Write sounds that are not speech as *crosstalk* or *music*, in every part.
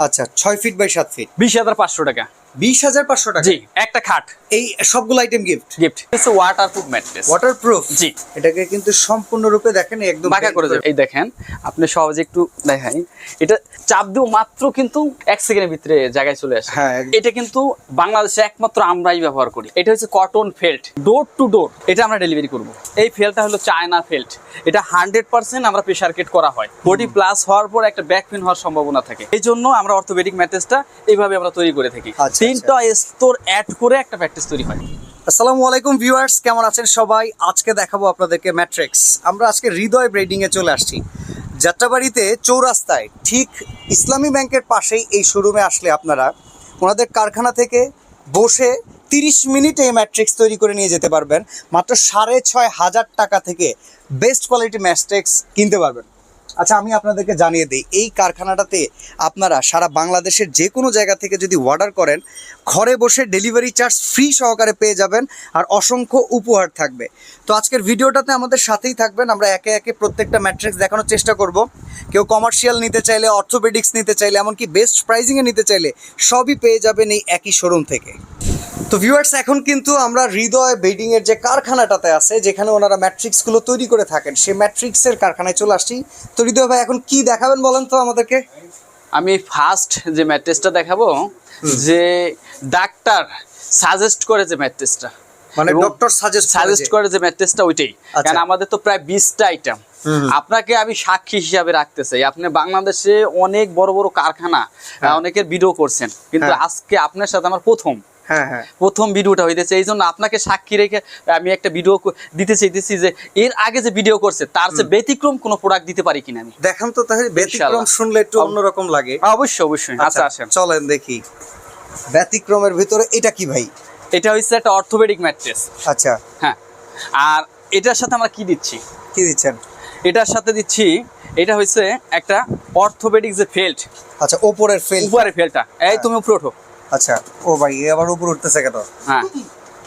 আচ্ছা ছয় feet by সাত ফিট বিশ হাজার পাঁচশো টাকা। বিশ হাজার পাঁচশো টাকা। জি একটা খাট। এই সবগুলো আইটেম গিফট গিফট হচ্ছে waterproof mattress waterproof জি। এটাকে কিন্তু সম্পূর্ণরূপে দেখেন একদম বাঁকা করে দেবে। এই দেখেন আপনি সহজে একটু দেখাই। এটা চাপ দিও মাত্র কিন্তু এক সেকেন্ডের ভিতরে জায়গায় চলে আসে। হ্যাঁ, এটা কিন্তু বাংলাদেশে একমাত্র আমরাই ব্যবহার করি। এটা হচ্ছে cotton felt door to door এটা আমরা ডেলিভারি করব। এই ফেলটা হলো চায়না ফেল্ট এটা হান্ড্রেড পার্সেন্ট আমরা প্রেশার কেট করা হয়। বডি প্লাস হওয়ার পর একটা ব্যাক পেন হওয়ার সম্ভাবনা থাকে। এই জন্য আমরা অর্থোপেডিক ম্যাট্রেসটা এইভাবে আমরা তৈরি করে থাকি। আচ্ছা, তিনটা স্তর অ্যাড করে একটা প্র্যাকটিস তৈরি হয়। আসসালামু আলাইকুম ভিউয়ার্স কেমন আছেন সবাই? আজকে দেখাবো আপনাদেরকে ম্যাট্রিক্স আমরা আজকে হৃদয় ব্রেডিং এ চলে আসছি। যাত্রাবাড়িতে চৌরাস্তায়, ঠিক ইসলামী ব্যাংকের পাশেই এই শোরুমে আসলে আপনারা। ওনাদের কারখানা থেকে বসে তিরিশ মিনিটে এই ম্যাট্রিক্স তৈরি করে নিয়ে যেতে পারবেন। মাত্র সাড়ে ছয় হাজার টাকা থেকে বেস্ট কোয়ালিটি ম্যাট্রিক্স কিনতে পারবেন। আচ্ছা আমি আপনাদেরকে জানিয়ে দিই, এই কারখানাটাতে আপনারা সারা বাংলাদেশের যে কোনো জায়গা থেকে যদি অর্ডার করেন, ঘরে বসে ডেলিভারি চার্জ ফ্রি সহকারে পেয়ে যাবেন আর অসংখ্য উপহার থাকবে। তো আজকের ভিডিওটাতে আমাদের সাথেই থাকবেন, আমরা একে একে প্রত্যেকটা ম্যাট্রিক্স দেখানোর চেষ্টা করব। কেউ কমার্শিয়াল নিতে চাইলে অর্থোপেডিক্স নিতে চাইলে, এমনকি বেস্ট প্রাইজিংয়ে নিতে চাইলে, সবই পেয়ে যাবেন এই একই শোরুম থেকে। তো ভিউয়ার্স এখন কিন্তু আমরা হৃদয় বেডিং এর যে কারখানাটাতে আছে যেখানে ওনারা ম্যাট্রিক্সগুলো তৈরি করে থাকেন সেই ম্যাট্রিক্স এর কারখানায় চলে আসছি। তো হৃদয় ভাই এখন কি দেখাবেন বলেন তো আমাদেরকে? আমি ফার্স্ট যে ম্যাট্রেসটা দেখাবো যে ডাক্তার সাজেস্ট করে যে ম্যাট্রেসটা মানে ডক্টর সাজেস্ট সাজেস্ট করে যে। ম্যাট্রেসটা ওইটাই। আচ্ছা। কারণ আমাদের তো প্রায় বিশটা আইটেম আপনাকে আমি সাক্ষী হিসাবে রাখতে চাই। আপনি বাংলাদেশে অনেক বড় বড় কারখানা হ্যাঁ। অনেকের ভিডিও করছেন। কিন্তু হ্যাঁ। আজকে আপনার সাথে আমার প্রথম। প্রথম ভিডিওটা হইতেছে এই জন্য আপনাকে সাক্ষী রেখে আমি একটা ভিডিও দিতে চাইতেছি যে এর আগে যে ভিডিও করছে তার চেয়ে ব্যতিক্রম কোনো প্রোডাক্ট দিতে পারি কিনা আমি। দেখান তো তাহলে ব্যতিক্রম শুনলে একটু অন্যরকম লাগে। অবশ্যই অবশ্যই। আচ্ছা আসেন। চলেন দেখি। ব্যতিক্রমের ভিতরে এটা কি ভাই? এটা হচ্ছে একটা অর্থোপেডিক ম্যাট্রেস আচ্ছা। হ্যাঁ। আর এটার সাথে আমরা কি দিচ্ছি? কি দিচ্ছেন? এটার সাথে দিচ্ছি এটা হচ্ছে একটা অর্থোপেডিক যে ফেল্ট আচ্ছা ওপরের ফেল্ট উপরে ফেলটা এই তুমি উপরে ওঠো। আচ্ছা ও ভাই এ আবার উপর উঠতেছে কেন? হ্যাঁ।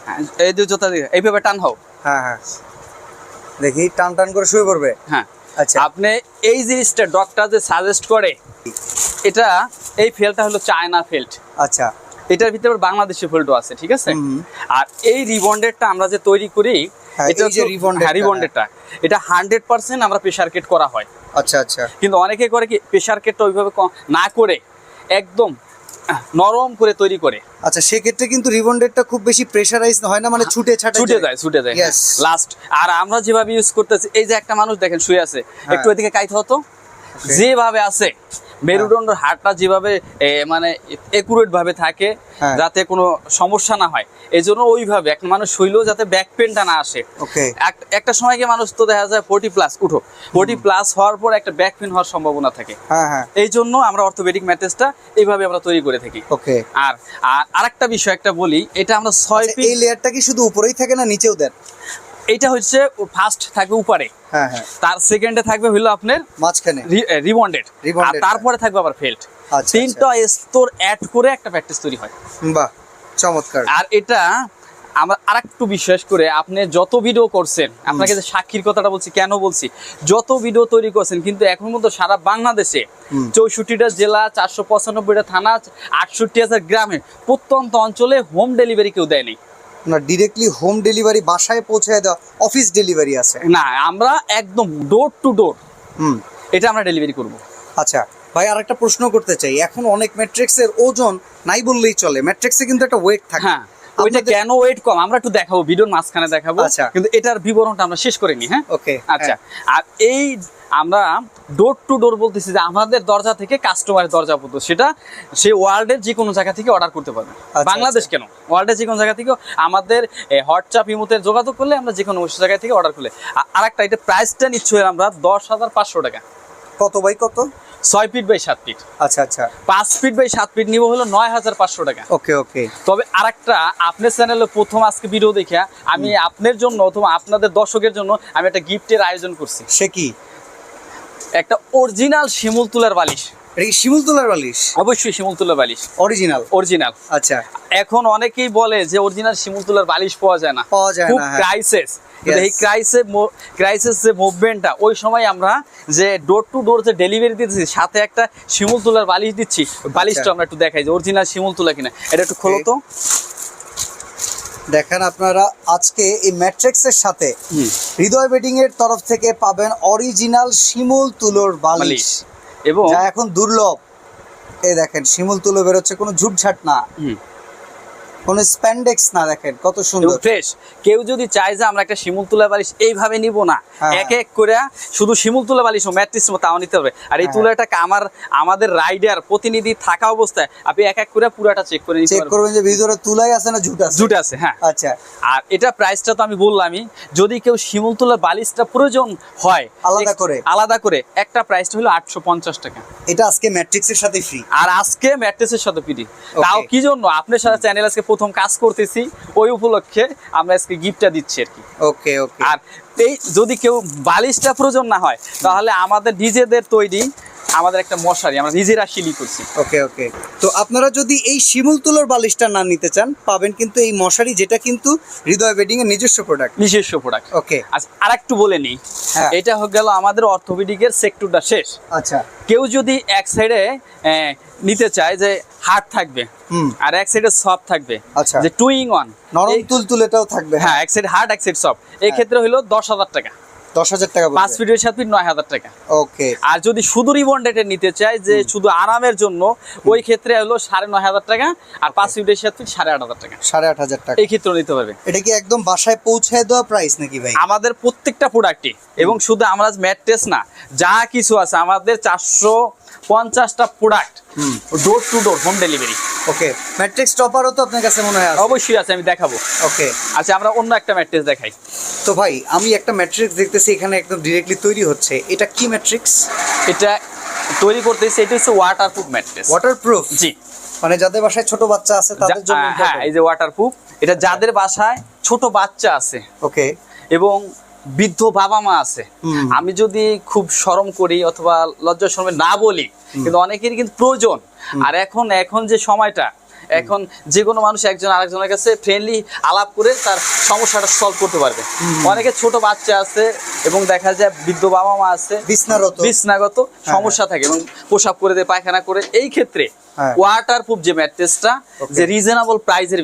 হ্যাঁ, এই যে জোতা দিয়ে এইভাবে টান হও। হ্যাঁ হ্যাঁ। দেখি টান টান করে শুয়ে পড়বে? হ্যাঁ। আচ্ছা। আপনি এই জিনিসটা ডক্টর যে সাজেস্ট করে এটা এই ফেলটা হলো চায়না ফেল্ট আচ্ছা। এটার ভিতরে বাংলাদেশি ফেল্টও আছে ঠিক আছে? আর এই রিবন্ডেডটা আমরা যে তৈরি করি হ্যাঁ, এটা যে হচ্ছে- rebonded হ্যাঁ, এটা হান্ড্রেড পার্সেন্ট আমরা প্রেশার কেট করা হয়। আচ্ছা আচ্ছা। কিন্তু অনেকে করে কি প্রেশার কেটটা ওইভাবে না করে একদম নরম করে তৈরি করে। আচ্ছা সেক্ষেত্রে কিন্তু রিবন রিবন্ডেডটা খুব বেশি প্রেসারাইজ হয় না? মানে ছুটে ছাটে ছুটে যায়। ছুটে যায়। লাস্ট আর আমরা যেভাবে ইউজ করতেছি এই যে একটা মানুষ দেখেন শুয়ে আছে হ্যাঁ। একটু এদিকে কাইতে হতো? যেভাবে আছে মেরুদণ্ডের হাড়টা যেভাবে মানে একুরেট ভাবে থাকে হ্যাঁ। যাতে কোনো সমস্যা না হয়। এই জন্য ওইভাবে একটা মানুষ শুইলেও যাতে ব্যাক পেনটা না আসে। একটা সময় গিয়ে মানুষ তো দেখা যায় ফোর্টি প্লাস উঠো। ফোর্টি প্লাস হওয়ার পর একটা ব্যাক পেন হওয়ার সম্ভাবনা থাকে। হ্যাঁ হ্যাঁ। এই জন্য আমরা অর্থোপেডিক ম্যাট্রেসটা এইভাবে আমরা তৈরি করে থাকি। ওকে আর আর আরেকটা বিষয় একটা বলি এটা আমরা ছয় আচ্ছা, এই লেয়ারটা কি শুধু উপরেই থাকে না নিচেও দেন? এটা হচ্ছে ফার্স্ট থাকবে উপরে। হ্যাঁ হ্যাঁ। তার সেকেন্ডে থাকবে হলো আপনার মাঝখানে। রিবন্ডেড আর তারপরে থাকবে আবার ফেল্ট আচ্ছা, তিনটা স্তর অ্যাড করে একটা প্র্যাকটিস তৈরি হয়। বাহ চমৎকার। আর এটা আমরা আরেকটু বিশ্বাস করে আপনি যত ভিডিও করছেন আপনাকে যে সাক্ষীর কথাটা বলছি কেন বলছি? যত ভিডিও তৈরি করছেন কিন্তু এখন পর্যন্ত সারা বাংলাদেশে চৌষট্টিটা জেলা চারশো পঁচানব্বইটা থানা আটষট্টি হাজার গ্রামে প্রত্যন্ত অঞ্চলে হোম ডেলিভারি কেউ দেয়নি। না ডিরেক্টলি হোম ডেলিভারি বাসায় পৌঁছায় দেওয়া অফিস ডেলিভারি আছে। না আমরা একদম ডোর টু ডোর হুম। এটা আমরা ডেলিভারি করব। আচ্ছা ভাই আরেকটা প্রশ্ন করতে চাই। এখন অনেক ম্যাট্রিক্সের ওজন নাই বললেই চলে। ম্যাট্রিক্সে কিন্তু একটা ওয়েট থাকে। হ্যাঁ ওইটা কেন ওয়েট কম? আমরা একটু দেখাবো ভিডিওর মাঝখানে দেখাবো। আচ্ছা। কিন্তু এটার বিবরণটা আমরা শেষ করিনি হ্যাঁ? ওকে আচ্ছা আর এই আমরা ডোর টু ডোর বলতেছি যে আমাদের দরজা থেকে কাস্টমারের দরজা পর্যন্ত। সেটা সে ওয়ার্ল্ডের যে কোনো জায়গা থেকে অর্ডার করতে পারবে। আচ্ছা, বাংলাদেশ কেন? ওয়ার্ল্ডের যে কোনো জায়গা থেকে আমাদের হোয়াটসঅ্যাপ ইমোতে যোগাযোগ করলে আমরা যে কোনো জায়গা থেকে অর্ডার করলে। আর একটা এটা প্রাইসটা নিচ্ছি আমরা দশ হাজার পাঁচশো টাকা। কত বাই কত? ছয় ফিট বাই সাত ফিট আচ্ছা আচ্ছা। পাঁচ ফিট বাই সাত ফিট নিব হলো নয় হাজার পাঁচশো টাকা। ওকে ওকে। তবে আরেকটা আপনার চ্যানেলে প্রথম আজকে ভিডিও দেখে আমি আপনার জন্য অথবা আপনাদের দর্শকের জন্য আমি একটা গিফটের আয়োজন করছি। সে কি? একটা অরিজিনাল শিমুল তুলার বালিশ। এটা কি শিমুল তোলার বালিশ? অবশ্যই শিমুল তুলার বালিশ। অরিজিনাল অরিজিনাল আচ্ছা। এখন অনেকেই বলে যে অরিজিনাল শিমুল তুলার বালিশ পাওয়া যায় না। পাওয়া যায় না, হ্যাঁ। ক্রাইসিস এই ক্রাইসিস ক্রাইসিস যে মুভমেন্টটা ওই সময় আমরা যে ডোর টু ডোর যে ডেলিভারি দিতেছি সাথে একটা শিমুল তুলার বালিশ দিচ্ছি। বালিশটা আচ্ছা। আমরা একটু দেখাই যে অরিজিনাল শিমুল তুলা কিনা। এটা একটু খোলো তো। দেখেন আপনারা আজকে এই ম্যাট্রিক্সের সাথে হৃদয় বেডিং এর তরফ থেকে পাবেন অরিজিনাল শিমুল তুলোর বালিশ। এবং যা এখন দুর্লভ। এই দেখেন শিমুল তুলো বেরোচ্ছে কোনো ঝুটঝাট না। কোনো স্প্যান্ডেক্স না দেখেন কত সুন্দর। ফ্রেশ কেউ যদি চায় যে আমরা একটা শিমুল তুলা বালিশ এইভাবে নিব না হ্যাঁ। এক এক করে শুধু শিমুল তুলা বালিশ ম্যাট্রিক্স তাও নিতে হবে। আর এই হ্যাঁ। তুলাটাকে আমার আমাদের রাইডার প্রতিনিধি থাকা অবস্থায় আপনি এক এক করে পুরাটা চেক করে চেক করবেন যে ভিতরে তুলাই আছে না ঝুট আছে? জুট আছে হ্যাঁ। আচ্ছা। আর এটা প্রাইসটা তো আমি বললামই যদি কেউ শিমুল তুলার বালিশটা প্রয়োজন হয় আলাদা করে? আলাদা করে একটা প্রাইসটা হলো আটশো পঞ্চাশ টাকা। এটা আজকে ম্যাট্রিক্সের সাথে ফ্রি আর আজকে ম্যাট্রেসের সাথে ফ্রি তাও কি জন্য? আপনার সাথে চ্যানেল আজকে প্রথম কাজ করতেছি ওই উপলক্ষে আমরা আজকে গিফটটা দিচ্ছি আর কি। ওকে ওকে। আর এই যদি কেউ বালিশটা প্রয়োজন না হয় তাহলে আমাদের নিজেদের তৈরি আমাদের একটা মশারি আমরা নিজেরা শিলি করছি। ওকে ওকে। তো আপনারা যদি এই শিমুল তুলোর বালিশটা না নিতে চান পাবেন কিন্তু এই মশারি যেটা কিন্তু হৃদয় বেডিং এর নিজস্ব প্রোডাক্ট নিজস্ব প্রোডাক্ট ওকে। আর একটু বলে নিই। হ্যাঁ। এটা হয়ে গেল আমাদের অর্থোপেডিকের সেক্টরটা শেষ। আচ্ছা। কেউ যদি এক সাইডে নিতে চায় যে হার্ড থাকবে হুম। আর এক সাইডে সফট থাকবে আচ্ছা। যে টুইং ওয়ান নরম তুলতুলেটাও থাকবে হ্যাঁ। এক সাইড হার্ড এক সাইড সফট এই ক্ষেত্রে হলো দশ হাজার টাকা। দশ হাজার টাকা পাঁচ ফিটের সাত ফিট নয় হাজার টাকা। ওকে। আর যদি শুধু নিতে চাই যে শুধু আরামের জন্য ওই ক্ষেত্রে হলো সাড়ে নয় হাজার টাকা আর পাঁচ ফিটের সাত ফিট সাড়ে আট হাজার টাকা। সাড়ে আট হাজার টাকা। এই ক্ষেত্রে নিতে পারবে। এটা কি একদম বাসায় পৌঁছায় দেওয়া প্রাইস নাকি ভাই? আমাদের প্রত্যেকটা প্রোডাক্টই এবং শুধু আমরা ম্যাট্রেস না যা কিছু আছে আমাদের চারশো পঞ্চাশটা product door to door home delivery okay mattress টপারও তো আপনার কাছে মনে হয় অবশ্যই আছে আমি দেখাবো। ওকে আচ্ছা আমরা অন্য একটা ম্যাট্রিক্স দেখাই। তো ভাই আমি একটা ম্যাট্রিক্স দেখতেছি এখানে একদম ডিরেক্টলি তৈরি হচ্ছে। এটা কি ম্যাট্রিক্স এটা তৈরি করতেছি এটা হচ্ছে ওয়াটারপ্রুফ ম্যাট্রেস ওয়াটারপ্রুফ জি। মানে যাদের বাসায় ছোট বাচ্চা আছে তাদের জন্য হ্যাঁ এই যে ওয়াটারপ্রুফ এটা যাদের বাসায় ছোট বাচ্চা আছে। ওকে এবং বৃদ্ধ বাবা মা আছে। আমি যদি খুব সরম করি অথবা লজ্জা শরমে না বলি কিন্তু অনেকেরই কিন্তু প্রয়োজন। আর এখন এখন যে সময়টা এখন যে কোনো মানুষ একজন আরেকজনের কাছে ফ্রেন্ডলি আলাপ করে তার সমস্যাটা সলভ করতে পারবে। অনেকে ছোট বাচ্চা আছে এবং দেখা যায় বৃদ্ধ বাবা মা আছে বিছনাগত সমস্যা থাকে এবং প্রসাব করে দেয় পায়খানা করে। এই ক্ষেত্রে হ্যাঁ। ওয়াটারপ্রুফ যে ম্যাট্রেসটা যে রিজনেবল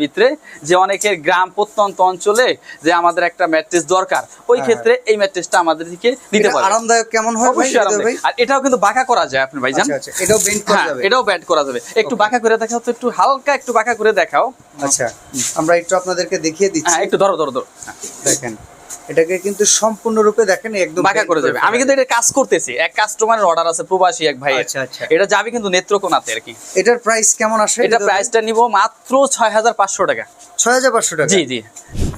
ভিতরে যে অনেকের গ্রাম প্রত্যন্ত অঞ্চলে যে আমাদের একটা ম্যাট্রেস দরকার ওই হ্যাঁ। ক্ষেত্রে এই ম্যাট্রেসটা আমাদের দিকে এটা পারবে। আরামদায়ক কেমন হয় অবশ্যই আরামদায়ক। আর এটাও কিন্তু বাঁকা করা যায় আপনি ভাইজান। আচ্ছা আচ্ছা। এটাও বেন্ড করা হ্যাঁ যাবে। এটাও ব্যাট করা যাবে। একটু বাঁকা করে দেখা তো একটু হালকা একটু বাঁকা করে দেখাও। আচ্ছা আমরা একটু আপনাদেরকে দেখিয়ে দিচ্ছি। হ্যাঁ একটু ধরো ধরো ধরো। হ্যাঁ, দেখেন এটাকে কিন্তু সম্পূর্ণরূপে দেখেন একদম বাঁকা করে যাবে। আমি কিন্তু এটা কাজ করতেছি। এক কাস্টমারের অর্ডার আছে প্রবাসী এক ভাই আচ্ছা, আচ্ছা। এটা যাবে কিন্তু নেত্রকোনাতে আর কি। এটার প্রাইস কেমন আসে? এটা প্রাইসটা নিব মাত্র ছয় হাজার পাঁচশো টাকা। ছয় হাজার পাঁচশো টাকা? জি জি।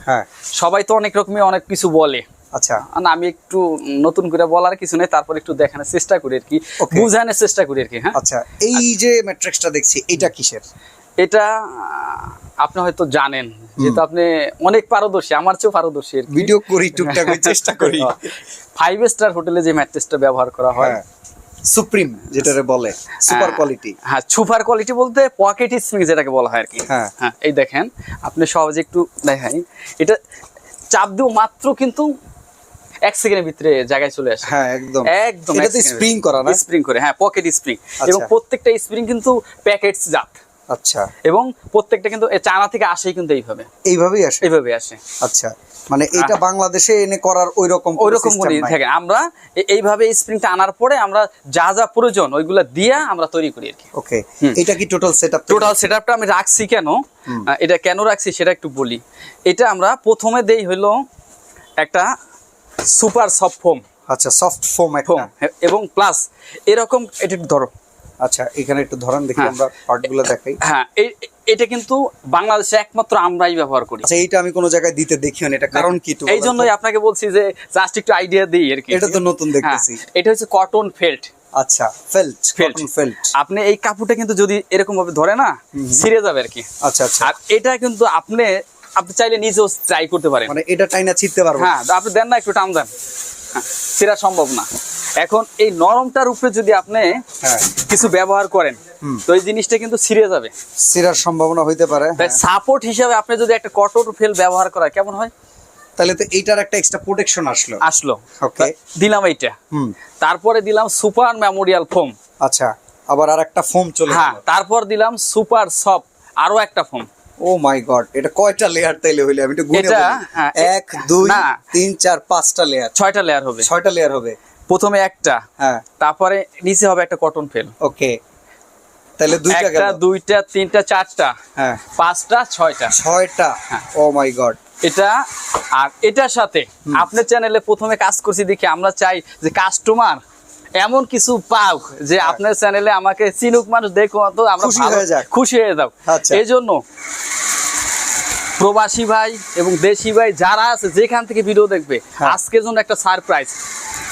হ্যাঁ। সবাই তো অনেক রকমের অনেক কিছু বলে। আচ্ছা। না আমি একটু নতুন করে বলার কিছু নেই তারপর একটু দেখানোর চেষ্টা করি আর কি. বুঝানোর চেষ্টা করি আর কি হ্যাঁ। আচ্ছা এই যে ম্যাট্রিক্সটা দেখছি এটা কিসের? এটা আপনি হয়তো জানেন যেহেতু আপনি অনেক পারদর্শী আমার চেয়েও পারদর্শী ভিডিও করি টুকটাক চেষ্টা করি। *laughs* ফাইভ স্টার হোটেলে যে ম্যাট্রেসটা ব্যবহার করা হয়। হ্যাঁ সুপ্রিম যেটারে বলে সুপার কোয়ালিটি হ্যাঁ সুপার কোয়ালিটি বলতে পকেট স্প্রিং যেটাকে বলা হয় আর কি। হ্যাঁ। হ্যাঁ এই দেখেন আপনি সহজে একটু দেখাই। এটা চাপ দিও মাত্র কিন্তু এক সেকেন্ডের ভিতরে জায়গায় চলে আসে। হ্যাঁ একদম। একদম এটা স্প্রিং করা না? স্প্রিং করে হ্যাঁ পকেট স্প্রিং আচ্ছা। এবং প্রত্যেকটা স্প্রিং কিন্তু প্যাকেটস জাত। আচ্ছা। এবং প্রত্যেকটা কিন্তু চায়না থেকে আসেই কিন্তু এইভাবে। এইভাবেই আসে? এইভাবে আসে। আচ্ছা মানে এটা বাংলাদেশে এনে করার ওই রকম ওই রকম থাকে আমরা এইভাবে স্প্রিংটা আনার পরে আমরা যা যা প্রয়োজন ওইগুলা দিয়ে আমরা তৈরি করি আর কি ওকে। এটা কি টোটাল সেটআপ টোটাল সেটআপটা আমি রাখছি কেন? এটা কেন রাখছি সেটা একটু বলি। এটা আমরা প্রথমে দেই হলো একটা সুপার সফট ফোম আচ্ছা সফট ফোম একটা। ফোম এবং প্লাস এরকম এটা ধরো আচ্ছা এখানে একটু ধরান দেখি হ্যাঁ। আমরা পার্টগুলো দেখাই। হ্যাঁ এটা কিন্তু বাংলাদেশে একমাত্র আমরাই ব্যবহার করি। আচ্ছা এইটা আমি কোনো জায়গায় দিতে দেখিও না এটা কারণ কি এই জন্যই আপনাকে বলছি যে জাস্ট একটু আইডিয়া দিই আর কি। এটা তো নতুন হ্যাঁ, দেখতেছি। এটা হচ্ছে কটন ফেল্ট আচ্ছা ফেল্ট. কটন ফেল্ট আপনি এই কাপড়টা কিন্তু যদি এরকম ভাবে ধরে না ছিঁড়ে যাবে আর কি। আচ্ছা আচ্ছা। আর এটা কিন্তু আপনি আপনি চাইলে নিজেও ট্রাই করতে পারেন। মানে এটা টাইনা ছিটতে পারব। হ্যাঁ আপনি দেন না একটু টান দেন। ছিঁড়া সম্ভব না। এখন এই নরমটার উপরে যদি আপনি হ্যাঁ। কিছু ব্যবহার করেন তো এই জিনিসটা কিন্তু ছিঁড়ে যাবে। সিরার সম্ভাবনা হইতে পারে তাই হ্যাঁ। সাপোর্ট হিসাবে আপনি যদি একটা কটন ফেল ব্যবহার করা কেমন হয়? তাহলে তো এইটার একটা এক্সট্রা প্রোটেকশন আসলো। আসলো. তা দিলাম এইটা। হুম। তারপরে দিলাম সুপার মেমোরিয়াল ফোম আচ্ছা আবার আর একটা ফোম চলে হ্যাঁ তারপর দিলাম সুপার সফট আরও একটা ফোম ও মাই গড এটা কয়টা লেয়ার তাইলে হইলে? আমি একটু গুনে বলি। হ্যাঁ, এক দুই। তিন চার পাঁচটা লেয়ার ছয়টা লেয়ার হবে। ছয়টা লেয়ার হবে। প্রথমে একটা হ্যাঁ। তারপরে নিচে হবে একটা কটন ফেল ওকে তাহলে দুইটা একটা গেল। দুইটা তিনটা চারটা। হ্যাঁ। পাঁচটা ছয়টা। ছয়টা। ও মাই গড এটা আর এটার সাথে আপনার চ্যানেলে প্রথমে কাজ করছি দেখি আমরা চাই যে কাস্টমার এমন কিছু পাও যে আপনার চ্যানেলে আমাকে চিনুক মানুষ দেখো তো আমরা খুশি হয়ে হয়ে যাও। আচ্ছা। এই জন্য প্রবাসী ভাই এবং দেশি ভাই যারা আছে যেখান থেকে ভিডিও দেখবে হ্যাঁ। আজকের জন্য একটা সারপ্রাইজ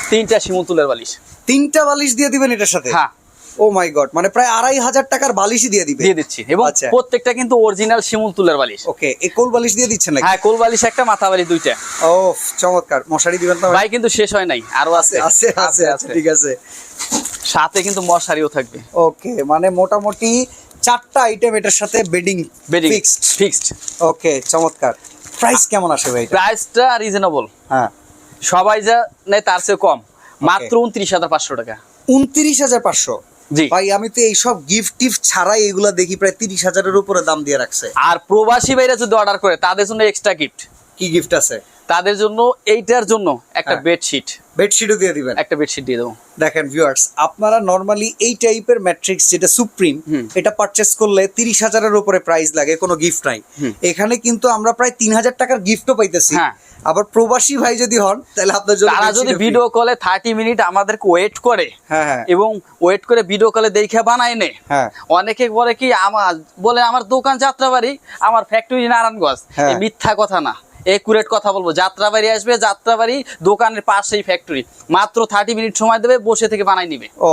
তিনটা শিমুতুলের বালিশ। তিনটা বালিশ দিয়ে দিবেন এটার সাথে? হ্যাঁ। ও মাই গড মানে প্রায় আড়াই হাজার টাকার বালিশই দিয়ে দিবে। দিয়ে দিচ্ছি। এবং আচ্ছা। প্রত্যেকটা কিন্তু অরিজিনাল শিমুল তুলের বালিশ। ওকে এই কোল বালিশ দিয়ে দিচ্ছেন নাকি? হ্যাঁ কোল বালিশ একটা মাথা বালিশ দুইটা। ও চমৎকার। মশারি দিবেন তো? ভাই কিন্তু শেষ হয় নাই। আরও আছে। *laughs* আছে আছে আছে ঠিক আছে। সাথে কিন্তু মশারিও থাকবে। ওকে মানে মোটামুটি চারটা আইটেম এটার সাথে bedding bedding fixed fixed okay চমৎকার। প্রাইস কেমন আসে ভাই? প্রাইসটা রিজনেবল হ্যাঁ। সবাই যা নেয় তার চেয়ে কম। মাত্র উনত্রিশ হাজার পাঁচশো টাকা। উনত্রিশ হাজার পাঁচশো? ভাই আমি তো এইসব গিফট টিফট ছাড়াই এগুলা দেখি প্রায় তিরিশ হাজারের উপরে দাম দিয়ে রাখছে। আর প্রবাসী ভাইরা যদি অর্ডার করে তাদের জন্য এক্সট্রা গিফট কি গিফট আছে? তাদের জন্য এইটার জন্য একটা হ্যাঁ। বেডশিট বেডশিটও দিয়ে দিবেন। একটা বেডশিট দিয়ে দেবো। দেখেন ভিউয়ার্স আপনারা নর্মালি এই টাইপের ম্যাট্রিক্স যেটা সুপ্রিম এটা পারচেস করলে তিরিশ হাজারের উপরে প্রাইস লাগে কোনো গিফট নাই। এখানে কিন্তু আমরা প্রায় তিন হাজার টাকার গিফটও পাইতেছি। হ্যাঁ। আবার প্রবাসী ভাই যদি হন তাহলে আপনার জন্য তারা যদি ভিডিও কলে থার্টি মিনিট আমাদেরকে ওয়েট করে হ্যাঁ হ্যাঁ। এবং ওয়েট করে ভিডিও কলে দেখে বানায় নে। হ্যাঁ। অনেকে বলে কি আমার বলে আমার দোকান যাত্রাবাড়ি আমার ফ্যাক্টরি নারায়ণগঞ্জ। হ্যাঁ। এই মিথ্যা কথা না। একুরেট কথা বলব। যাত্রাবাড়ি আসবে যাত্রাবাড়ি দোকানের পাশেই ফ্যাক্টরি মাত্র থার্টি মিনিট সময় দেবে বসে থেকে বানাই নিবে। ও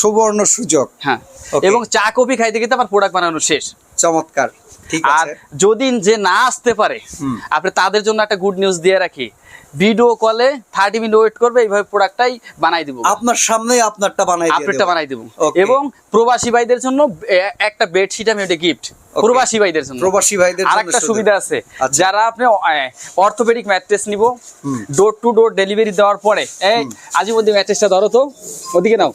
সুবর্ণ সুযোগ। হ্যাঁ এবং চা কফি খাইতে কিন্তু আমার প্রোডাক্ট বানানো শেষ। চমৎকার। ঠিক আর যদি যে না আসতে পারে আপনি তাদের জন্য একটা গুড নিউজ দিয়ে রাখি। ভিডিও কলে থার্টি মিনিট ওয়েট করবে এইভাবে প্রোডাক্টটাই বানাই দিব। আপনার সামনেই আপনারটা বানাই আপনারটা। বানাই দেবো। এবং প্রবাসী ভাইদের জন্য একটা বেডশিট আমি ওটা গিফট প্রবাসী ভাইদের জন্য। প্রবাসী ভাইদের আর একটা সুবিধা আছে আচ্ছা। যারা আপনি অর্থোপেডিক ম্যাট্রেস নিব ডোর টু ডোর ডেলিভারি দেওয়ার পরে এই আজিমদ্দি ম্যাট্রেসটা ধরো তো ওদিকে নাও।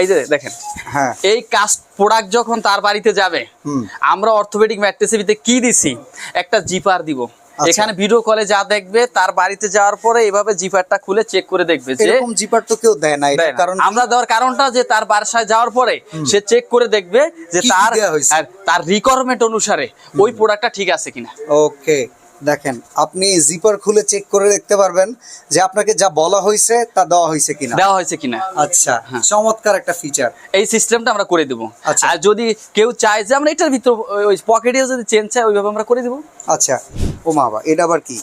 এই যে দেখেন হ্যাঁ। এই কাস্ট প্রোডাক্ট যখন তার বাড়িতে যাবে আমরা অর্থোপেডিক ম্যাট্রেসের ভিতরে কি দিছি? একটা জিপার দিব। এখানে ভিডিও কলে যা দেখবে তার বাড়িতে যাওয়ার পরে এভাবে জিপারটা খুলে চেক করে দেখবে যে এরকম জিপার তো কেউ দেয় না কারণ আমরা দেওয়ার কারণটা যে তার বাসায় যাওয়ার পরে সে চেক করে দেখবে যে তার? আর তার রিকোয়ারমেন্ট অনুসারে ওই প্রোডাক্টটা ঠিক আছে কিনা। ওকে দেখেন আপনি জিপার খুলে চেক করে দেখতে পারবেন যে আপনাকে যা বলা হয়েছে তা দেওয়া হয়েছে কিনা। দেওয়া হয়েছে কিনা। আচ্ছা চমৎকার একটা ফিচার এই সিস্টেমটা আমরা করে দেবো। আচ্ছা। আর যদি কেউ চায় যে আমরা এটার ভিতর ওই পকেটে যদি চেঞ্জ চাই ওইভাবে আমরা করে দেবো। আচ্ছা ও মা বাবা এটা আবার কি?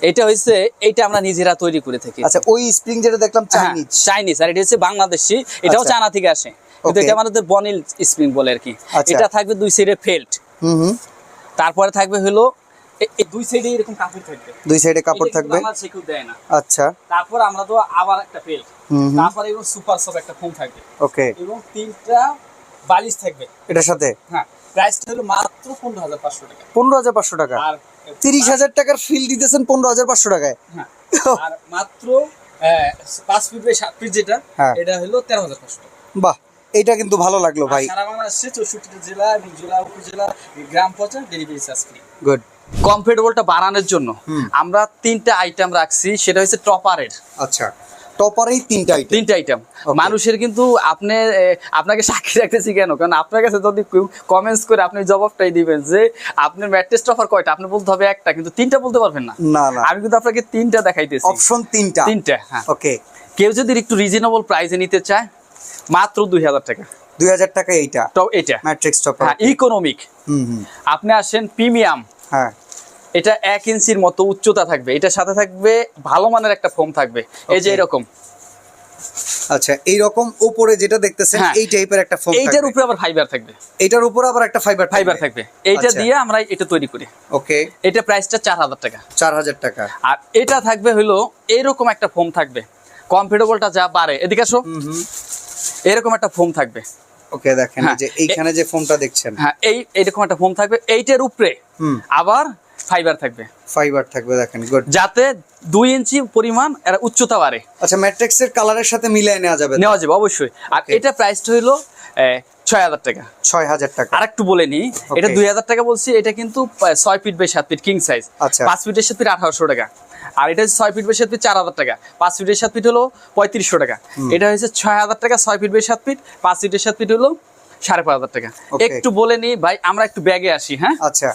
এটা হচ্ছে এটা আমরা নিজেরা তৈরি করে থাকি। আচ্ছা ওই স্প্রিং যেটা দেখলাম চাইনিজ চাইনিজ আর এটা হচ্ছে বাংলাদেশি। এটাও আচ্ছা। চায়না থেকে আসে। কিন্তু এটা আমাদের বনিল স্প্রিং বলে আর কি। আচ্ছা। এটা থাকবে দুই সাইডে ফেল্ট তারপরে থাকবে হলো দুই সাইডে এরকম কাপড় থাকবে। দুই সাইডে কাপড় থাকবে? দেয় না। আচ্ছা। তারপর আমরা তো আবার একটা ফেল্ট হুম হুম। তারপরে এবং সুপার সব একটা ফোম থাকবে। ওকে। এবং তিনটা বালিশ থাকবে। এটার সাথে? হ্যাঁ প্রাইসটা হলো মাত্র পনেরো হাজার পাঁচশো টাকা। পনেরো হাজার পাঁচশো টাকা? আর তিরিশ হাজার টাকার ফিল দিতেছেন পনেরো হাজার পাঁচশো টাকায়? হ্যাঁ, আর মাত্র পাঁচ ফিট বাই সাত ফিট যেটা হ্যাঁ। এটা হলো তেরো হাজার পাঁচশো টাকা। বাহ এটা কিন্তু ভালো লাগল ভাই। সারা বাংলাদেশে চৌষট্টিটা জেলা এবং জেলা উপজেলা গ্রাম panchayat delivery charge free good কমফোর্টেবলটা বাড়ানোর জন্য। আমরা তিনটা আইটেম রাখছি সেটা হচ্ছে টপারের আচ্ছা টপারেই তিনটা আইটেম তিনটা আইটেম মানুষের কিন্তু আপনি আপনাকে সাক্ষী রাখতেছি কেন? কারণ আপনার কাছে যদি কমেন্টস করে আপনি জবাবটাই দিবেন যে আপনার ম্যাট্রেস টপার কয়টা? আপনি বলতে হবে একটা কিন্তু তিনটা বলতে পারবেন না। না আমি কিন্তু আপনাকে তিনটা দেখাইতেছি। অপশন তিনটা। তিনটা হ্যাঁ। ওকে কেউ যদি একটু রিজনেবল প্রাইসে নিতে চায় মাত্র দুই হাজার টাকা। দুই হাজার টাকা এইটা। তো এটা ম্যাট্রিক্স টপার হ্যাঁ ইকোনমিক হুম আপনি আসেন প্রিমিয়াম হ্যাঁ। এটা এক ইঞ্চির মতো উচ্চতা থাকবে। এটা সাথে থাকবে ভালো মানের একটা ফোম থাকবে। এই যে এরকম। আচ্ছা এই রকম উপরে যেটা দেখতেছেন হ্যাঁ। এই টাইপের একটা ফোম এইটার উপরে আবার ফাইবার থাকবে। এটার উপর আবার একটা ফাইবার ফাইবার থাকবে। এইটা আচ্ছা। দিয়ে আমরা এটা তৈরি করি। ওকে এটা প্রাইসটা চার হাজার টাকা। চার হাজার টাকা। আর এটা থাকবে হলো এরকম একটা ফোম থাকবে। কমফোর্টেবলটা যা বাড়ে। এদিকে আসো। এরকম একটা ফোম থাকবে। ওকে দেখেন হ্যাঁ, যে এইখানে যে ফোমটা দেখছেন। হ্যাঁ এই এরকম একটা ফোম থাকবে এইটার উপরে আবার ফাইবার থাকবে। ফাইবার থাকবে দেখেন গুড যাতে দুই ইঞ্চি পরিমাণ এর উচ্চতা বাড়ে। আচ্ছা ম্যাট্রিক্সের কালারের সাথে মিলিয়ে নেওয়া যাবে নেওয়া যাবে অবশ্যই। আর. এটা প্রাইসটা হইল ছয় হাজার টাকা। ছয় হাজার টাকা। আর একটু বলে নি এটা. দুই হাজার টাকা বলছি এটা কিন্তু ছয় ফিট বাই সাত ফিট কিং সাইজ আচ্ছা। পাঁচ ফিটের সাত ফিট আঠারোশো টাকা। আর এটা হচ্ছে ছয় ফিট বাই সাত ফিট চার হাজার টাকা। পাঁচ ফিটের সাত ফিট হলো পঁয়ত্রিশশো টাকা। এটা হচ্ছে ছয় হাজার টাকা ছয় ফিট বাই সাত ফিট পাঁচ ফিটের সাত ফিট হলো সাড়ে পাঁচ হাজার টাকা। একটু বলে নি ভাই আমরা একটু ব্যাগে আসি হ্যাঁ? আচ্ছা।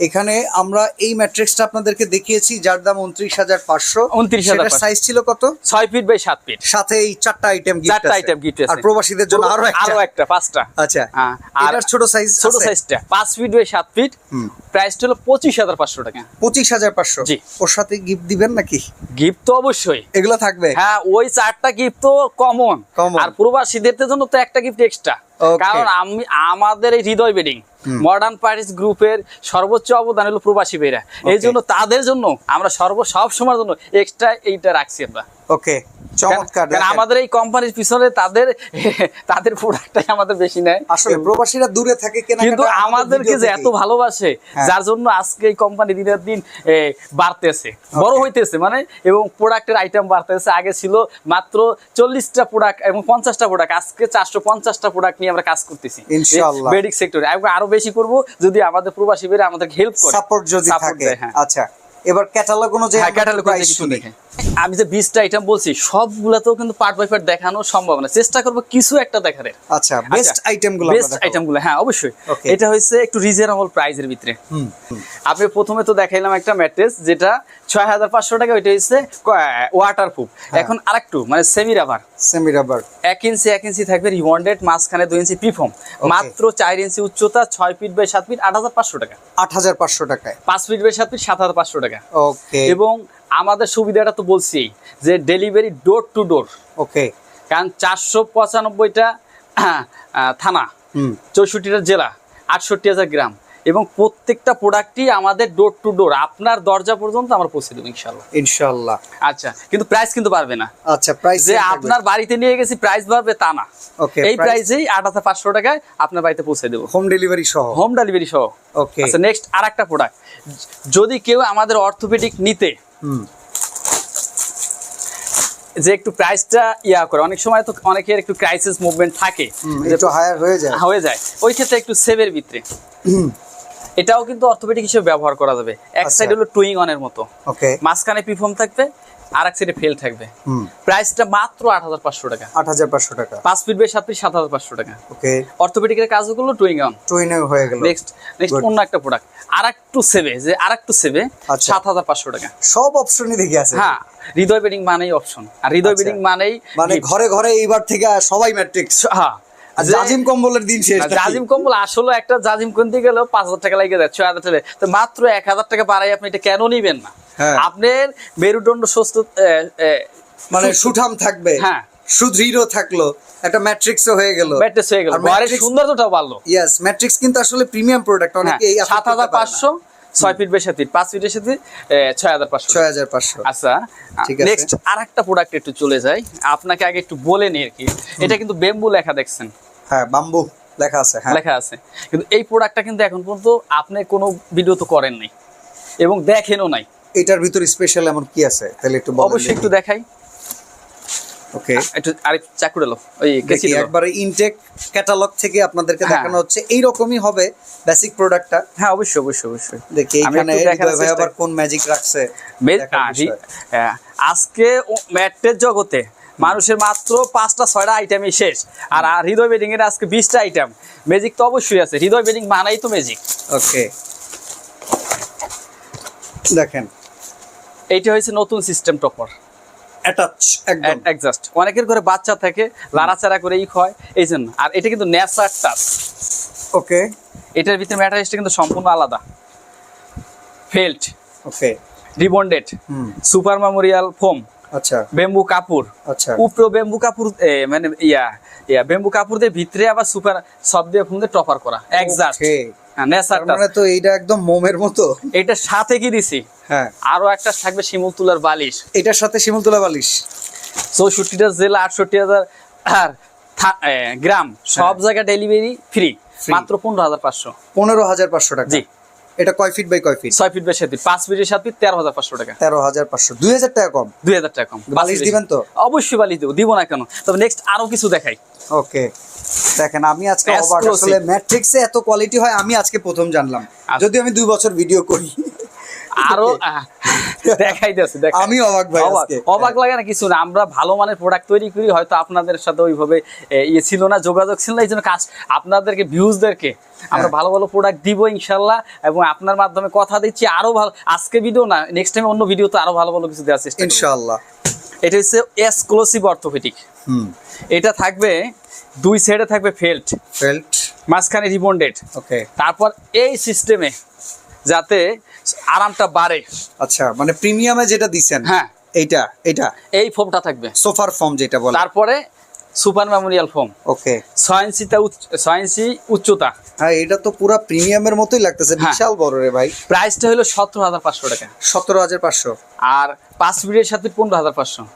এখানে আমরা এই ম্যাট্রিক্সটা আপনাদেরকে দেখিয়েছি যার দাম উনত্রিশ হাজার পাঁচশো। 29,500 সাইজ ছিল কত? ছয় ফিট বাই সাত ফিট সাথে এই চারটা আইটেম চারটা gift আছে। আর প্রবাসীদের জন্য আরও আরও একটা পাঁচটা। আচ্ছা হ্যাঁ, আর ছোট সাইজ ছোট সাইজটা পাঁচ ফিট বাই সাত ফিট হুম। প্রাইসটা হলো পঁচিশ হাজার পাঁচশো টাকা। পঁচিশ হাজার পাঁচশো? জি। ওর সাথে গিফট দিবেন নাকি? গিফট তো অবশ্যই। এগুলো থাকবে? হ্যাঁ ওই চারটা গিফট তো কমন। আর প্রবাসীদের জন্য তো একটা গিফট এক্সট্রা কারণ আমি আমাদের এই হৃদয় বেডিং মডার্ন প্যারিস গ্রুপের সর্বোচ্চ অবদান হলো প্রবাসী বেরা এই জন্য তাদের জন্য আমরা সর্ব সব সময়ের জন্য এক্সট্রা এইটা রাখছি আমরা। ওকে চমৎকার আমাদের এই কোম্পানির পিছনে তাদের তাদের প্রোডাক্টটাই আমাদের বেশি নেয়। আসলে প্রবাসীরা দূরে থাকে কেনা কিন্তু আমাদেরকে যে এত ভালোবাসে হ্যাঁ। যার জন্য আজকে এই কোম্পানি দিনের দিন বাড়তেছে। বড় হইতেছে মানে এবং প্রোডাক্টের আইটেম বাড়তেছে। আগে ছিল মাত্র চল্লিশটা প্রোডাক্ট এবং পঞ্চাশটা প্রোডাক্ট আজকে চারশো পঞ্চাশটা প্রোডাক্ট নিয়ে আমরা কাজ করতেছি। বেডিক সেক্টরে আরও বেশি করব যদি আমাদের প্রবাসী বেরা আমাদেরকে হেল্প করে। সাপোর্ট যদি থাকে। হ্যাঁ। আচ্ছা। এবার ক্যাটালগ অনুযায়ী কিছু দেখে। আমি যে বিশটা আইটেম বলছি সবগুলাতেও কিন্তু পার্ট বাই পার্ট দেখানো সম্ভব না। চেষ্টা করব কিছু একটা দেখার। আচ্ছা বেস্ট আইটেমগুলো বেস্ট আইটেমগুলো হ্যাঁ অবশ্যই। এটা হচ্ছে একটু রিজনেবল প্রাইজের ভিতরে। আপনি প্রথমে তো দেখাইলাম একটা ম্যাট্রেস যেটা ছয় হাজার পাঁচশো টাকা ওইটা হচ্ছে ওয়াটার প্রুফ। এখন আরেকটু মানে সেমি রাবার সেমি রাবার এক ইঞ্চি এক ইঞ্চি থাকবে রিবন্ডেড মাঝখানে দুই ইঞ্চি পিফম মাত্র চার ইঞ্চি উচ্চতা ছয় ফিট বাই সাত ফিট আট হাজার পাঁচশো টাকা। আট হাজার পাঁচশো টাকায়। পাঁচ ফিট বাই সাত ফিট সাত হাজার পাঁচশো টাকা। ওকে এবং আমাদের সুবিধাটা তো বলছি যে delivery door to door okay কারণ চারশো পঁচানব্বইটা থানা চৌষট্টিটা জেলা আটষট্টি হাজার গ্রাম। এবং প্রত্যেকটা প্রোডাক্টই আমাদের ডোর টু ডোর আপনার দরজা পর্যন্ত আমরা পৌঁছে দেবো ইনশাল্লাহ ইনশাআল্লাহ। আচ্ছা কিন্তু প্রাইস কিন্তু পারবে না। আচ্ছা প্রাইস যে আপনার বাড়িতে নিয়ে গেছি প্রাইস বাড়বে তা না। ওকে এই প্রাইসেই আট হাজার পাঁচশো টাকায় আপনার বাড়িতে পৌঁছে দেবো। হোম ডেলিভারি সহ। হোম ডেলিভারি সহ। ওকে আচ্ছা নেক্সট আর একটা প্রোডাক্ট যদি কেউ আমাদের অর্থোপেডিক নিতে হুম। যে একটু প্রাইসটা ইয়া করে অনেক সময় তো অনেকের একটু ক্রাইসিস মুভমেন্ট থাকে। একটু হায়ার হয়ে যায়। হয়ে যায়। ওই ক্ষেত্রে একটু সেভের ভিতরে। এটাও কিন্তু অর্থোপেডিক হিসেবে ব্যবহার করা যাবে। এক আচ্ছা। সাইড হলো টুইং অনের মতো। ওকে। মাঝখানে পিফর্ম থাকবে আর এক সাইডে ফেল থাকবে। হুম। প্রাইসটা মাত্র আট হাজার পাঁচশো টাকা। আট হাজার পাঁচশো টাকা। পাঁচ ফিট বাই সাত ফিট সাত হাজার পাঁচশো টাকা। ওকে। অর্থোপেডিকের কাজগুলো টুইং অন টুইনে হয়ে গেল। নেক্সট নেক্সট অন্য একটা প্রোডাক্ট আর একটু সেভে যে আর একটু সেভে আচ্ছা। সাত হাজার পাঁচশো টাকা। সব অপশনই দেখি আছে। হ্যাঁ হৃদয় বেডিং মানেই অপশন আর হৃদয় আচ্ছা। বেডিং মানেই মানে ঘরে ঘরে এইবার থেকে সবাই ম্যাট্রিক্স হ্যাঁ জাজিম কম্বলের দিন শেষ জাজিম কম্বল আসলে একটা জাজিম কিনতে গেলেও পাঁচ হাজার টাকা লাগে যায় ছয় হাজার টাকা তো মাত্র এক হাজার টাকা বাড়াই আপনি এটা কেন নিবেন না? হ্যাঁ। আপনার মেরুদণ্ড সুস্থ মানে সুঠাম থাকবে। হ্যাঁ। সুদৃঢ় থাকল। একটা ম্যাট্রিক্সও হয়ে গেল। ম্যাট্রেস হয়ে গেল। ঘরের সৌন্দর্যটাও বাড়লো। ইয়েস ম্যাট্রিক্স কিন্তু আসলে প্রিমিয়াম প্রোডাক্ট অনেকে এই সাত হাজার পাঁচশো ছয় ফিট বাই ফিটের সাথে ছয় হাজার পাঁচশো। ছয় হাজার পাঁচশো। আচ্ছা নেক্সট আর একটা প্রোডাক্ট একটু চলে যাই। আপনাকে আগে একটু বলে নিই আর কি। এটা কিন্তু বেম্বু লেখা দেখছেন। হ্যাঁ বাম্বু লেখা আছে হ্যাঁ। লেখা আছে। কিন্তু এই প্রোডাক্টটা কিন্তু এখন পর্যন্ত আপনি কোনো ভিডিও তো করেন নাই এবং দেখেনও নাই। এটার ভিতর স্পেশাল এমন কি আছে? তাহলে একটু অবশ্যই একটু দেখাই। ওকে একটু আরেক চাকু ডালো ওই। একবারে ইনটেক ক্যাটালগ থেকে আপনাদেরকে হ্যাঁ। দেখানো হচ্ছে। এই রকমই হবে বেসিক প্রোডাক্টটা হ্যাঁ অবশ্যই অবশ্যই অবশ্যই। দেখি এখানে ভাই আবার কোন ম্যাজিক রাখছে। হ্যাঁ, আজকে ম্যাটের জগতে মানুষের মাত্র পাঁচটা ছয়টা আইটেমই শেষ। আর আর হৃদয় বেডিং এর আজকে বিশটা আইটেম ম্যাজিক তো অবশ্যই আছে। হৃদয় বেডিং মানাই তো ম্যাজিক ওকে দেখেন। এইটা হয়েছে নতুন সিস্টেম টপার অ্যাটাচ একদম। একজাস্ট অনেকের ঘরে বাচ্চা থাকে লাড়াচাড়া করে ই হয় এই জন্য। আর এটা কিন্তু ন্যাসার টাচ ওকে এটার ভিতরে ম্যাটারিসটা কিন্তু সম্পূর্ণ আলাদা। Felt okay rebonded super memorial foam আচ্ছা। বেম্বু কাপড় আচ্ছা। উপরে বেম্বু কাপড় মানে ইয়া ইয়া বেম্বু কাপড় দিয়ে ভিতরে আবার সুপার সব দিয়ে ফোন দিয়ে টপার করা এক্সাক্ট তার মানে তো এইটা একদম মোমের মতো? এটার সাথে কি দিছি? হ্যাঁ। আরও একটা থাকবে শিমুল তুলার বালিশ। এটার সাথে শিমুল তুলা বালিশ? চৌষট্টিটা জেলা আটষট্টি হাজার আর গ্রাম সব জায়গায় ডেলিভারি ফ্রি হ্যাঁ। মাত্র পনেরো হাজার পাঁচশো। পনেরো হাজার পাঁচশো টাকা। জি। এটা কয় ফিট বাই কয় ফিট ছয় ফিট বাই সাত ফিট পাঁচ ফিটের সাত ফিট তেরো হাজার পাঁচশো টাকা। তেরো হাজার পাঁচশো। দুই হাজার টাকা কম? দুই হাজার টাকা কম। বালিশ দিবেন তো? অবশ্যই বালিশ দেবো। দিব না কেন? তবে নেক্সট আরও কিছু দেখাই। ওকে। দেখেন আমি আজকে অবাক। আসলে ম্যাট্রিক্সে এত কোয়ালিটি হয় আমি আজকে প্রথম জানলাম। আচ্ছা। যদি আমি দুই বছর ভিডিও করি। আরও *laughs* দেখাইতেছি আমি অবাক ভাই অবাক লাগে না কিছু না। আমরা ভালো মানের প্রোডাক্ট তৈরি করি হয়তো আপনাদের সাথে ওইভাবে ইয়ে ছিল না যোগাযোগ ছিল না এই জন্য কাজ আপনাদেরকে ভিউজদেরকে আমরা হ্যাঁ। ভালো ভালো প্রোডাক্ট দিব ইনশাল্লাহ এবং আপনার মাধ্যমে কথা দিচ্ছি আরও ভালো আজকে ভিডিও না নেক্সট টাইম অন্য ভিডিওতে আরও ভালো ভালো কিছু দেওয়ার চেষ্টা করব। ইনশাআল্লাহ। এটা হচ্ছে এক্সক্লুসিভ অর্থোপেডিক হুম। এটা থাকবে দুই সাইডে থাকবে ফেল্ট ফেল্ট মাঝখানে রিবন্ডেড ওকে তারপর এই সিস্টেমে যাতে আরামটা বাড়ে। আচ্ছা মানে প্রিমিয়ামে যেটা দিছেন হ্যাঁ। এইটা এটা এই ফোমটা থাকবে। সোফার ফর্ম যেটা বলে। তারপরে সুপার মেমোরিয়াল ফোম। ওকে। ছয় ইঞ্চিটা উচ্চ- ছয় ইঞ্চি উচ্চতা। হ্যাঁ এটা তো পুরো প্রিমিয়ামের মতোই লাগতেছে। হ্যাঁ। বিশাল বড় রে ভাই। প্রাইসটা হলো সতেরো হাজার পাঁচশো টাকা। সতেরো হাজার পাঁচশো। আর পাঁচ ফিটের সাথে পনেরো হাজার পাঁচশো।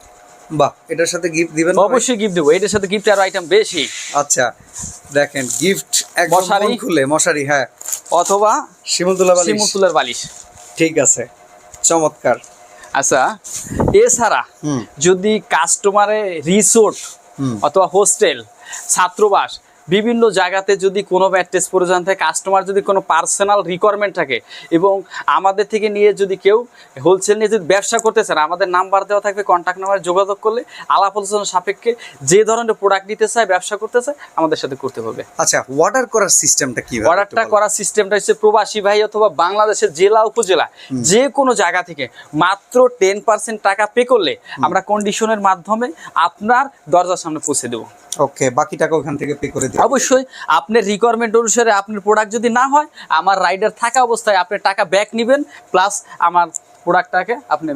বাহ এটার সাথে গিফট দিবেন অবশ্যই গিফট দেবো। এটার সাথে গিফট আর আইটেম বেশি। আচ্ছা দেখেন গিফট মশারি? খুলে মশারি হ্যাঁ। অথবা শিমুলতুলা বালিশ। শিমুলতুলার বালিশ। ঠিক আছে। চমৎকার। আচ্ছা এছাড়া যদি কাস্টমারে রিসোর্ট। অথবা হোস্টেল ছাত্রবাস বিভিন্ন জায়গাতে যদি কোনো ম্যাট্রেস প্রয়োজন থাকে কাস্টমার যদি কোনো পার্সোনাল রিকোয়ারমেন্ট থাকে এবং আমাদের থেকে নিয়ে যদি কেউ হোলসেল নিয়ে যদি ব্যবসা করতে চান আমাদের নাম্বার দেওয়া থাকবে কন্ট্যাক্ট নাম্বারে যোগাযোগ করলে আলাপ আলোচনা সাপেক্ষে যে ধরনের প্রোডাক্ট নিতে চায় ব্যবসা করতে চায় আমাদের সাথে করতে হবে আচ্ছা অর্ডার করার সিস্টেমটা কি অর্ডারটা করার সিস্টেমটা হচ্ছে প্রবাসী ভাই অথবা বাংলাদেশের জেলা উপজেলা যে কোনো জায়গা থেকে মাত্র টেন পার্সেন্ট টাকা পে করলে আমরা কন্ডিশনের মাধ্যমে আপনার দরজার সামনে পৌঁছে দেবো। ওকে বাকি টাকা ওখান থেকে পে করে অবশ্যই আপনার রিকোয়ারমেন্ট অনুসারে আপনার প্রোডাক্ট যদি না হয় আমার রাইডার থাকা অবস্থায় আপনি টাকা ব্যাক নেবেন প্লাস আমার প্রোডাক্টটাকে আপনি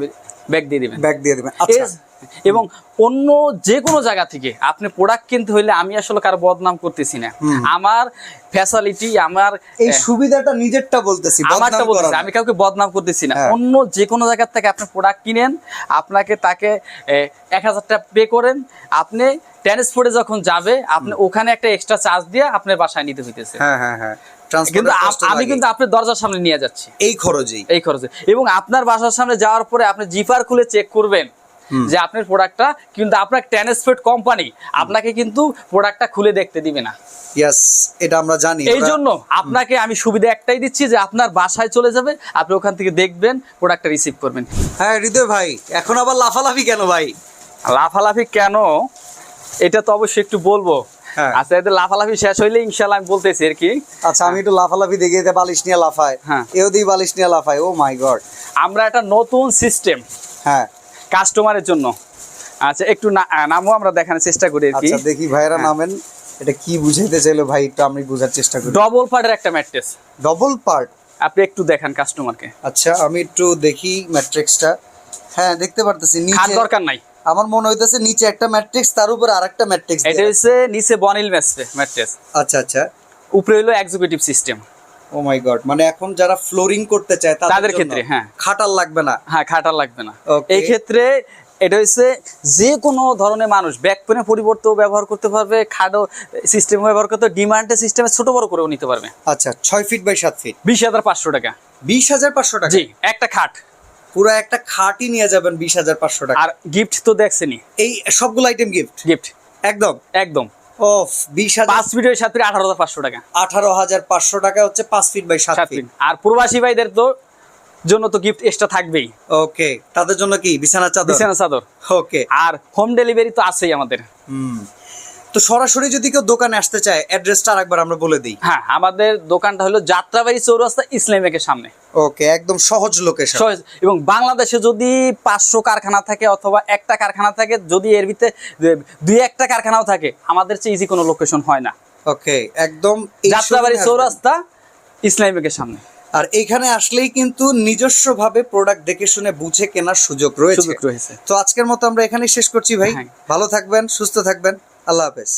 ব্যাক দিয়ে দেবেন। ব্যাক দিয়ে দেবেন। আচ্ছা। এবং অন্য যে কোনো জায়গা থেকে আপনি প্রোডাক্ট কিনতে হইলে আমি আসলে কার বদনাম করতেছি না। আমার ফ্যাসিলিটি আমার এই সুবিধাটা নিজেরটা বলতেছি আমারটা বলতেছি আমি কাউকে বদনাম করতেছি না। হ্যাঁ। অন্য যে কোনো জায়গার থেকে আপনি প্রোডাক্ট কিনেন আপনাকে তাকে এক হাজার টাকা পে করেন আপনি ট্রান্সপোর্টে যখন যাবে আপনি ওখানে একটা এক্সট্রা চার্জ দিয়ে আপনার বাসায় নিতে হইতেছে। হ্যাঁ হ্যাঁ হ্যাঁ। কিন্তু আম- কষ্ট আমি কিন্তু আপনার দরজার সামনে নিয়ে যাচ্ছি। এই খরচেই। এই খরচে। এবং আপনার বাসার সামনে যাওয়ার পরে আপনি জিপার খুলে চেক করবেন যে আপনার প্রোডাক্টটা কিন্তু আপনার ট্রান্সপোর্ট কোম্পানি আপনাকে কিন্তু প্রোডাক্টটা খুলে দেখতে দিবে না। ইয়েস এটা আমরা জানি। এই জন্য আপনাকে আমি সুবিধা একটাই দিচ্ছি যে আপনার বাসায় চলে যাবে আপনি ওখান থেকে দেখবেন প্রোডাক্টটা রিসিভ করবেন। হ্যাঁ হৃদয় ভাই এখন আবার লাফালাফি কেন ভাই? লাফালাফি কেন? এটা তো অবশ্যই একটু বলব। হ্যাঁ। আচ্ছা এদের লাফালাফি শেষ হইলে ইনশাল্লাহ আমি বলতেছি আর কি। আচ্ছা আমি একটু লাফালাফি দেখি এতে বালিশ নিয়ে লাফায়। হ্যাঁ। এও দিয়ে বালিশ নিয়ে লাফায়। ও মাই গড আমরা একটা নতুন সিস্টেম হ্যাঁ। কাস্টমারের জন্য। আচ্ছা একটু নামও আমরা দেখানোর চেষ্টা করি আর কি। আচ্ছা দেখি ভাইরা হ্যাঁ। নামেন। এটা কি বুঝাইতে চাইলো ভাই একটু আমি বোঝার চেষ্টা করি। ডবল পার্টের একটা ম্যাট্রেস। ডবল পার্ট আপনি একটু দেখান কাস্টমারকে আচ্ছা আমি একটু দেখি ম্যাট্রিক্সটা হ্যাঁ দেখতে পারতেছি নিচে দরকার নাই। আমার মনে হইতেছে নিচে একটা ম্যাট্রিক্স তার উপর আরেকটা ম্যাট্রিক্স এটা হচ্ছে নিচে বনিল ম্যাট্রেস আচ্ছা আচ্ছা। উপরে হলো executive system oh my god মানে এখন যারা ফ্লোরিং করতে চায় তাদের ক্ষেত্রে, হ্যাঁ। খাটাল লাগবে না। হ্যাঁ খাটার লাগবে না. এই ক্ষেত্রে এটা হচ্ছে যে কোনো ধরনের মানুষ ব্যাক পেনে পরিবর্তে ব্যবহার করতে পারবে খাডো সিস্টেম ব্যবহার করতে ডিমান্ডের সিস্টেমে ছোট বড় করেও নিতে পারবে। আচ্ছা ছয় ফিট বাই সাত ফিট বিশ হাজার পাঁচশো টাকা। বিশ হাজার পাঁচশো টাকা? জি একটা খাট। পুরো একটা খাটই নিয়ে যাবেন বিশ হাজার পাঁচশো টাকা। আর গিফট তো দেখছেনি এই সবগুলো আইটেম গিফট গিফট একদম? একদম। অফ বিশ হাজার পাঁচ ফিটের ফিট আঠারো হাজার পাঁচশো টাকা। আঠারো হাজার পাঁচশো টাকা হচ্ছে পাঁচ ফিট বাই সাত ফিট আর প্রবাসী ভাইদের তো জন্য তো গিফট এক্সট্রা থাকবেই। ওকে তাদের জন্য কি? বিছানা চাদর? বিছানা চাদর। ওকে। আর হোম ডেলিভারি তো আছেই আমাদের। হুম। তো সরাসরি যদি কেউ দোকানে আসতে চায় অ্যাড্রেসটা আরেকবার আমরা বলে দিই। হ্যাঁ আমাদের দোকানটা হলো যাত্রাবাড়ি চৌরাস্তা ইসলামিকের সামনে। ওকে একদম সহজ লোকেশন সহজ এবং বাংলাদেশে যদি পাঁচশো কারখানা থাকে অথবা একটা কারখানা থাকে যদি এর ভিতরে দুই একটা কারখানাও থাকে আমাদের চেয়ে ইজি কোনো লোকেশন হয় না। ওকে একদম যাত্রাবাড়ি। চৌরাস্তা ইসলামিকের সামনে। আর এখানে আসলেই কিন্তু নিজস্ব ভাবে প্রোডাক্ট দেখে শুনে বুঝে কেনার সুযোগ রয়েছে। তো আজকের মতো আমরা এখানেই শেষ করছি ভাই। হ্যাঁ। ভালো থাকবেন সুস্থ থাকবেন। আল্লাহ হাফেজ।